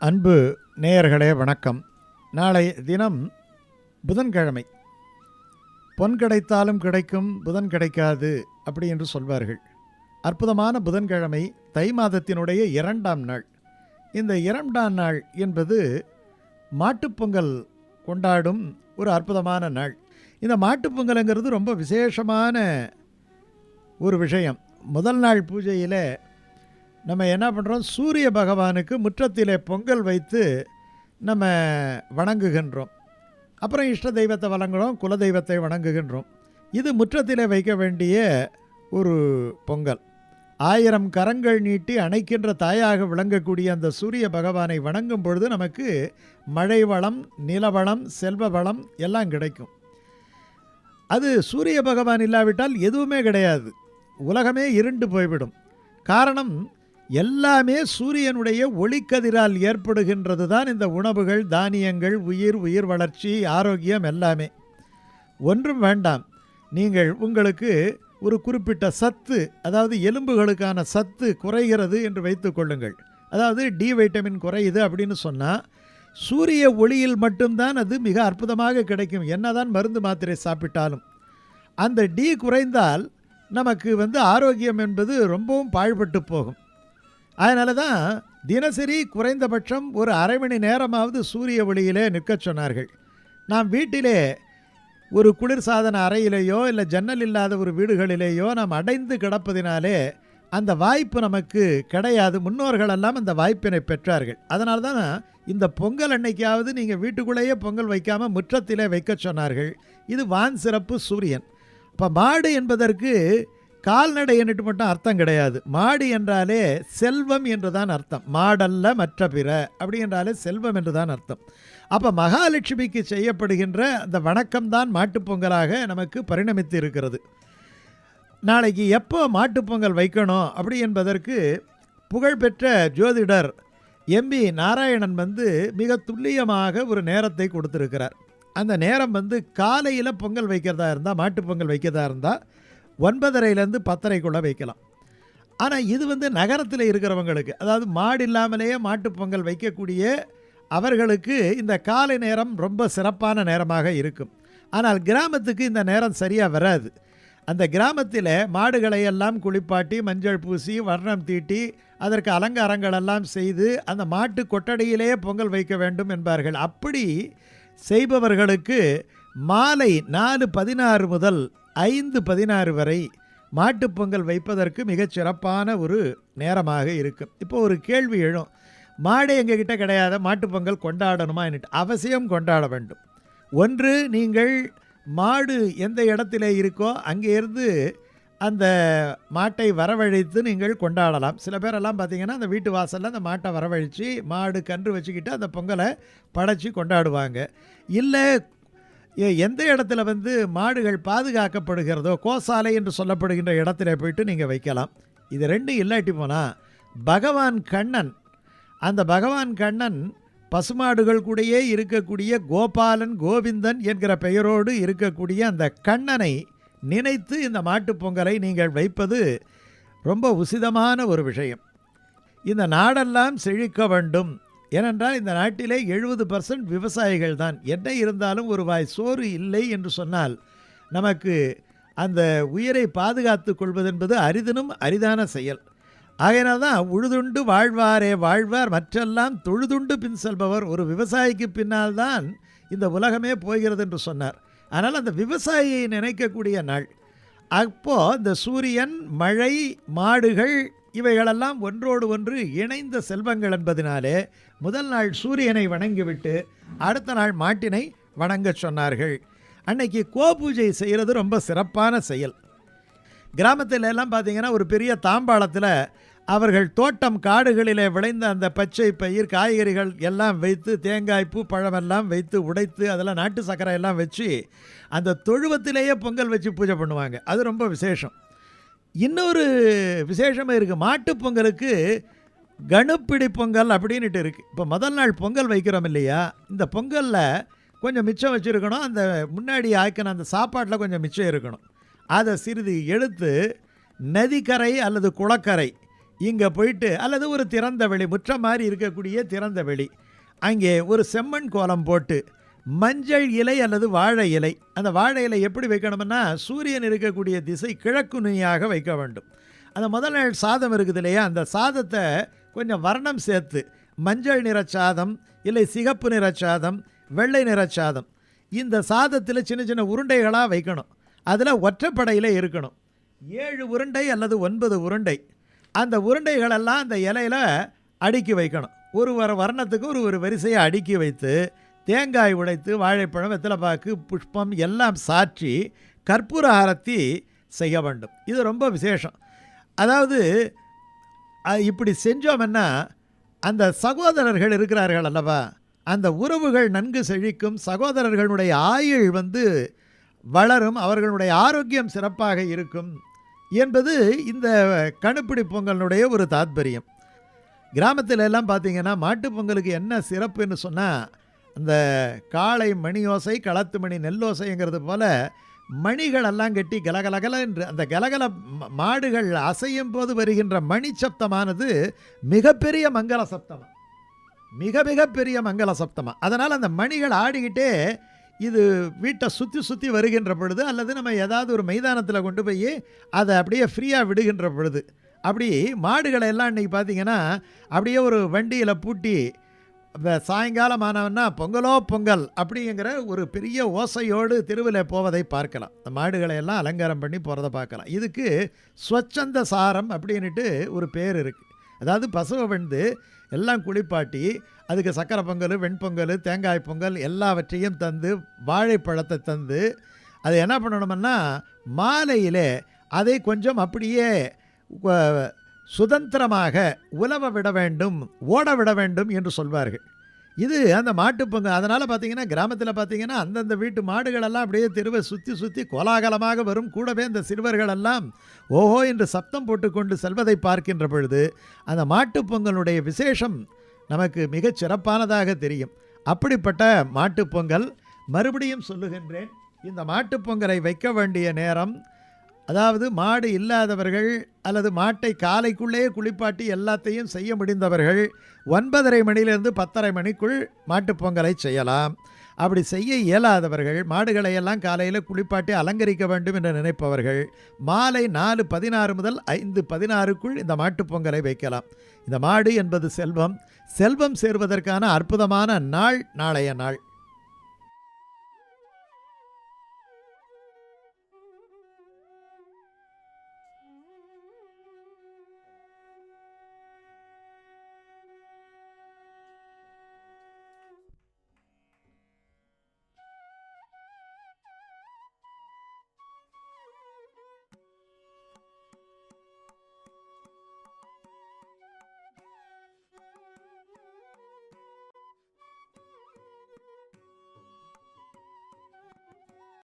அன்பு நேயர்களே வணக்கம். நாளை தினம் புதன்கிழமை. பொன் கிடைத்தாலும் கிடைக்கும் புதன் கிடைக்காது அப்படி என்று சொல்வார்கள். அற்புதமான புதன்கிழமை தை மாதத்தினுடைய இரண்டாம் நாள். இந்த இரண்டாம் நாள் என்பது மாட்டுப்பொங்கல் கொண்டாடும் ஒரு அற்புதமான நாள். இந்த மாட்டுப்பொங்கலுங்கிறது ரொம்ப விசேஷமான ஒரு விஷயம். முதல் நாள் பூஜையில் நம்ம என்ன பண்ணுறோம் சூரிய பகவானுக்கு முற்றத்திலே பொங்கல் வைத்து நம்ம வணங்குகின்றோம். அப்புறம் இஷ்ட தெய்வத்தை வணங்குகிறோம் குல தெய்வத்தை வணங்குகின்றோம். இது முற்றத்திலே வைக்க வேண்டிய ஒரு பொங்கல். ஆயிரம் கரங்கள் நீட்டி அணைக்கின்ற தாயாக விளங்கக்கூடிய அந்த சூரிய பகவானை வணங்கும் பொழுது நமக்கு மழை வளம் நிலவளம் செல்வ வளம் எல்லாம் கிடைக்கும். அது சூரிய பகவான் இல்லாவிட்டால் எதுவுமே கிடையாது. உலகமே இருண்டு போய்விடும். காரணம் எல்லாமே சூரியனுடைய ஒளிக்கதிரால் ஏற்படுகின்றது தான் இந்த உணவுகள் தானியங்கள் உயிர் உயிர் வளர்ச்சி ஆரோக்கியம் எல்லாமே. ஒன்றும் வேண்டாம். நீங்கள் உங்களுக்கு ஒரு குறிப்பிட்ட சத்து அதாவது எலும்புகளுக்கான சத்து குறைகிறது என்று வைத்துக்கொள்ளுங்கள் அதாவது டி வைட்டமின் குறையுது அப்படின்னு சொன்னால் சூரிய ஒளியில் மட்டும்தான் அது மிக அற்புதமாக கிடைக்கும். என்னதான் மருந்து மாத்திரை சாப்பிட்டாலும். அந்த டி குறைந்தால் நமக்கு வந்து ஆரோக்கியம் என்பது ரொம்பவும் பாழ்பட்டு போகும். அதனால தான் தினசரி குறைந்தபட்சம் ஒரு அரை மணி நேரமாவது சூரிய ஒளியிலே நிற்கச் சொன்னார்கள். நாம் வீட்டிலே ஒரு குளிர்சாதன அறையிலேயோ இல்லை ஜன்னல் இல்லாத ஒரு வீடுகளிலேயோ நாம் அடைந்து கிடப்பதினாலே அந்த வாய்ப்பு நமக்கு கிடையாது. முன்னோர்கள் எல்லாம் அந்த வாய்ப்பினை பெற்றார்கள். அதனால தான் இந்த பொங்கல் அன்னைக்காவது நீங்கள் வீட்டுக்குள்ளேயே பொங்கல் வைக்காமல் முற்றத்திலே வைக்க சொன்னார்கள். இது வான் சிறப்பு சூரியன். இப்போ மாடு என்பதற்கு கால்நடை என்று மட்டும் அர்த்தம் கிடையாது. மாடு என்றாலே செல்வம் என்றுதான் அர்த்தம். மாடல்ல மற்ற பிற. அப்படி என்றாலே செல்வம் என்று தான் அர்த்தம். அப்போ மகாலட்சுமிக்கு செய்யப்படுகின்ற அந்த வணக்கம் தான் மாட்டுப்பொங்கலாக நமக்கு பரிணமித்து இருக்கிறது. நாளைக்கு எப்போ மாட்டுப்பொங்கல் வைக்கணும்? அப்படி என்பதற்கு புகழ்பெற்ற ஜோதிடர் எம்பி நாராயணன் வந்து மிக துல்லியமாக ஒரு நேரத்தை கொடுத்துருக்கிறார். அந்த நேரம் வந்து காலையில் பொங்கல் வைக்கிறதா இருந்தால் மாட்டுப்பொங்கல் வைக்கிறதா இருந்தால் ஒன்பதரைலேருந்து பத்தரைக்குள்ளே வைக்கலாம். ஆனால் இது வந்து நகரத்தில் இருக்கிறவங்களுக்கு அதாவது மாடு இல்லாமலேயே மாட்டுப்பொங்கல் வைக்கக்கூடிய அவர்களுக்கு இந்த காலை நேரம் ரொம்ப சிறப்பான நேரமாக இருக்கும். ஆனால் கிராமத்துக்கு இந்த நேரம் சரியாக வராது. அந்த கிராமத்தில் மாடுகளை எல்லாம் குளிப்பாட்டி மஞ்சள் பூசி வர்ணம் தீட்டி அதற்கு அலங்காரங்கள் எல்லாம் செய்து அந்த மாட்டு கொட்டடியிலேயே பொங்கல் வைக்க வேண்டும் என்பார்கள். அப்படி செய்பவர்களுக்கு மாலை நாலு பதினாறு முதல் ஐந்து பதினாறு வரை மாட்டுப்பொங்கல் வைப்பதற்கு மிகச் சிறப்பான ஒரு நேரமாக இருக்கும் இப்போ ஒரு கேள்வி எழும். மாடு எங்ககிட்ட கிடையாத மாட்டுப் பொங்கல் கொண்டாடணுமா என்னட்டு அவசியம் கொண்டாட வேண்டும். ஒன்று நீங்கள் மாடு எந்த இடத்துல இருக்கோ அங்கேருந்து அந்த மாட்டை வரவழைத்து நீங்கள் கொண்டாடலாம். சில பேரெல்லாம் பார்த்தீங்கன்னா அந்த வீட்டு வாசலில் அந்த மாட்டை வரவழைச்சி மாடு கன்று வச்சுக்கிட்டு அந்த பொங்கலை படைச்சி கொண்டாடுவாங்க. இல்லை எந்த இடத்துல வந்து மாடுகள் பாதுகாக்கப்படுகிறதோ கோசாலை என்று சொல்லப்படுகின்ற இடத்துல போயிட்டு நீங்கள் வைக்கலாம். இது ரெண்டும் இல்லாட்டி போனால் பகவான் கண்ணன் அந்த பகவான் கண்ணன் பசுமாடுகள் கூடயே இருக்கக்கூடிய கோபாலன் கோவிந்தன் என்கிற பெயரோடு இருக்கக்கூடிய அந்த கண்ணனை நினைத்து இந்த மாட்டுப் பொங்கலை நீங்கள் வைப்பது ரொம்ப உசிதமான ஒரு விஷயம். இந்த நாடெல்லாம் செழிக்க வேண்டும். ஏனென்றால் இந்த நாட்டிலே எழுபது பர்சன்ட் விவசாயிகள் தான் என்ன இருந்தாலும் ஒரு வாய் சோறு இல்லை என்று சொன்னால் நமக்கு அந்த உயிரை பாதுகாத்து கொள்வதென்பது அரிதினும் அரிதான செயல். ஆகையினால் தான் உழுதுண்டு வாழ்வாரே வாழ்வார் மற்றெல்லாம் தொழுதுண்டு பின் செல்பவர். ஒரு விவசாயிக்கு பின்னால் தான் இந்த உலகமே போகிறது என்று சொன்னார். ஆனால் அந்த விவசாயியை நினைக்கக்கூடிய நாள். அப்போது இந்த சூரியன் மழை மாடுகள் இவைகளெல்லாம் ஒன்றோடு ஒன்று இணைந்த செல்வங்கள் என்பதனாலே முதல் நாள் சூரியனை வணங்கிவிட்டு அடுத்த நாள் மாட்டினை வணங்கச் சொன்னார்கள். அன்னைக்கு கோபூஜை செய்கிறது ரொம்ப சிறப்பான செயல். கிராமத்தில் எல்லாம் பார்த்தீங்கன்னா ஒரு பெரிய தாம்பாளத்தில் அவர்கள் தோட்டம் காடுகளிலே விளைந்த அந்த பச்சை பயிர் காய்கறிகள் எல்லாம் வைத்து தேங்காய் பூ பழமெல்லாம் வைத்து உடைத்து அதெல்லாம் நாட்டு சக்கரை எல்லாம் வச்சு அந்த தொழுவத்திலேயே பொங்கல் வச்சு பூஜை பண்ணுவாங்க. அது ரொம்ப விசேஷம். இன்னொரு விசேஷமாக இருக்குது மாட்டுப் பொங்கலுக்கு கணுப்பிடி பொங்கல் அப்படின்ட்டு இருக்குது இப்போ முதல் நாள் பொங்கல் வைக்கிறோம் இல்லையா? இந்த பொங்கலில் கொஞ்சம் மிச்சம் வச்சுருக்கணும். அந்த முன்னாடி ஆக்கின அந்த சாப்பாட்டில் கொஞ்சம் மிச்சம் இருக்கணும். அதை சிறிது எடுத்து நதிக்கரை அல்லது குளக்கரை இங்கே போயிட்டு அல்லது ஒரு திறந்த வெளி முற்ற மாதிரி இருக்கக்கூடிய திறந்த வெளி அங்கே ஒரு செம்மண் கோலம் போட்டு மஞ்சள் இலை அல்லது வாழை இலை. அந்த வாழை இலை எப்படி வைக்கணும்னா சூரியன் இருக்கக்கூடிய திசை கிழக்கு நுனியாக வைக்க வேண்டும். அந்த முதல் நாள் சாதம் இருக்குது இல்லையா? அந்த சாதத்தை கொஞ்சம் வர்ணம் சேர்த்து மஞ்சள் நிற சாதம் இல்லை சிகப்பு நிற சாதம் வெள்ளை நிற சாதம். இந்த சாதத்தில் சின்ன சின்ன உருண்டைகளாக வைக்கணும். அதில் ஒற்றைப்படையில் இருக்கணும். ஏழு உருண்டை அல்லது ஒன்பது உருண்டை. அந்த உருண்டைகளெல்லாம் அந்த இலையில் அடுக்கி வைக்கணும். ஒரு வர வர்ணத்துக்கு ஒரு ஒரு வரிசையை அடுக்கி வைத்து தேங்காய் உடைத்து வாழைப்பழம் வெத்தலைப்பாக்கு புஷ்பம் எல்லாம் சாற்றி கற்பூர ஆரத்தி செய்ய வேண்டும். இது ரொம்ப விசேஷம். அதாவது இப்படி செஞ்சோம்னா அந்த சகோதரர்கள் இருக்கிறார்கள் அல்லவா? அந்த உறவுகள் நன்கு செழிக்கும் சகோதரர்களுடைய ஆயுள் வந்து வளரும் அவர்களுடைய ஆரோக்கியம் சிறப்பாக இருக்கும் என்பது இந்த கணுப்பிடி பொங்கலினுடைய ஒரு தாத்பரியம். கிராமத்தில் எல்லாம் பார்த்தீங்கன்னா மாட்டுப் பொங்கலுக்கு என்ன சிறப்புன்னு சொன்னால் அந்த காளை மணியோசை களத்து மணி நெல்லோசைங்கிறது போல மணிகளெல்லாம் கட்டி கலகலகல என்று அந்த கலகல மாடுகள் அசையும் போது வருகின்ற மணி சப்தமானது மிகப்பெரிய மங்கள சப்தம் மிக மிகப்பெரிய மங்கள சப்தமாக அதனால் அந்த மணிகள் ஆடிக்கிட்டே இது வீட்டை சுற்றி சுற்றி வருகின்ற பொழுது அல்லது நம்ம ஏதாவது ஒரு மைதானத்தில் கொண்டு போய் அதை அப்படியே ஃப்ரீயாக விடுகின்ற பொழுது அப்படி மாடுகளை எல்லாம் இன்றைக்கி பார்த்தீங்கன்னா அப்படியே ஒரு வண்டியில் பூட்டி இப்போ சாயங்காலம் ஆனவன்னா பொங்கலோ பொங்கல் அப்படிங்கிற ஒரு பெரிய ஓசையோடு தெருவில் போவதை பார்க்கலாம். இந்த மாடுகளை எல்லாம் அலங்காரம் பண்ணி போகிறத பார்க்கலாம். இதுக்கு ஸ்வச்சந்த சாரம் அப்படின்னுட்டு ஒரு பேர் இருக்குது அதாவது பசுவை வந்து எல்லாம் குளிப்பாட்டி அதுக்கு சக்கரை பொங்கல் வெண்பொங்கல் தேங்காய் பொங்கல் எல்லாவற்றையும் தந்து வாழைப்பழத்தை தந்து அது என்ன பண்ணணும்னா மாலையிலே அதை கொஞ்சம் அப்படியே சுதந்திரமாக உலவ விட வேண்டும் ஓட விட வேண்டும் என்று சொல்வார்கள். இது அந்த மாட்டுப்பொங்கல் அதனால் பார்த்தீங்கன்னா கிராமத்தில் பார்த்தீங்கன்னா அந்தந்த வீட்டு மாடுகளெல்லாம் அப்படியே தெருவை சுற்றி சுற்றி கோலாகலமாக வரும். கூடவே இந்த சிறுவர்களெல்லாம் ஓஹோ என்று சப்தம் போட்டுக்கொண்டு செல்வதை பார்க்கின்ற பொழுது அந்த மாட்டுப்பொங்கலுடைய விசேஷம் நமக்கு மிகச் சிறப்பானதாக தெரியும். அப்படிப்பட்ட மாட்டுப்பொங்கல் மறுபடியும் சொல்லுகின்றேன். இந்த மாட்டுப்பொங்கலை வைக்க வேண்டிய நேரம் அதாவது மாடு இல்லாதவர்கள் அல்லது மாட்டை காலைக்குள்ளேயே குளிப்பாட்டி எல்லாத்தையும் செய்ய முடிந்தவர்கள் ஒன்பதரை மணியிலிருந்து பத்தரை மணிக்குள் மாட்டுப் பொங்கலை செய்யலாம். அப்படி செய்ய இயலாதவர்கள் மாடுகளை எல்லாம் காலையில் குளிப்பாட்டி அலங்கரிக்க வேண்டும் என்று நினைப்பவர்கள் மாலை நாலு பதினாறு முதல் ஐந்து பதினாறுக்குள் இந்த மாட்டுப் பொங்கலை வைக்கலாம். இந்த மாடு என்பது செல்வம். செல்வம் சேர்வதற்கான அற்புதமான நாள் நாளைய நாள்.